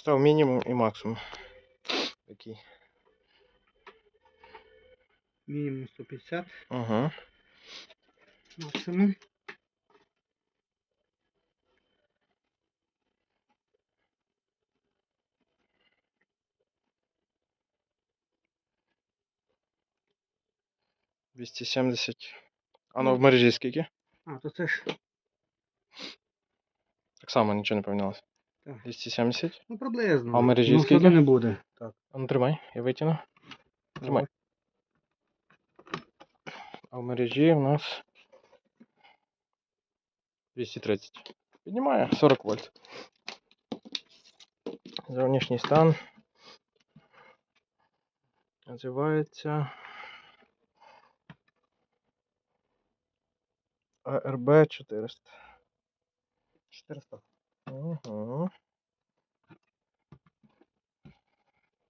Став мінімум і максимум. Такий. Мінімум 150, Угу. максимум. — 270. А ну в мережі скільки? А, то це ж, Так само нічого не помінялося. Так. 270. ну приблизно. А в мережі ну, скільки? не буде. Так. Ну тримай, я витягну. Тримай. А в мережі у нас 230. Піднімає 40 вольт. Зовнішній стан. Називається ARB 400. 400. Угу.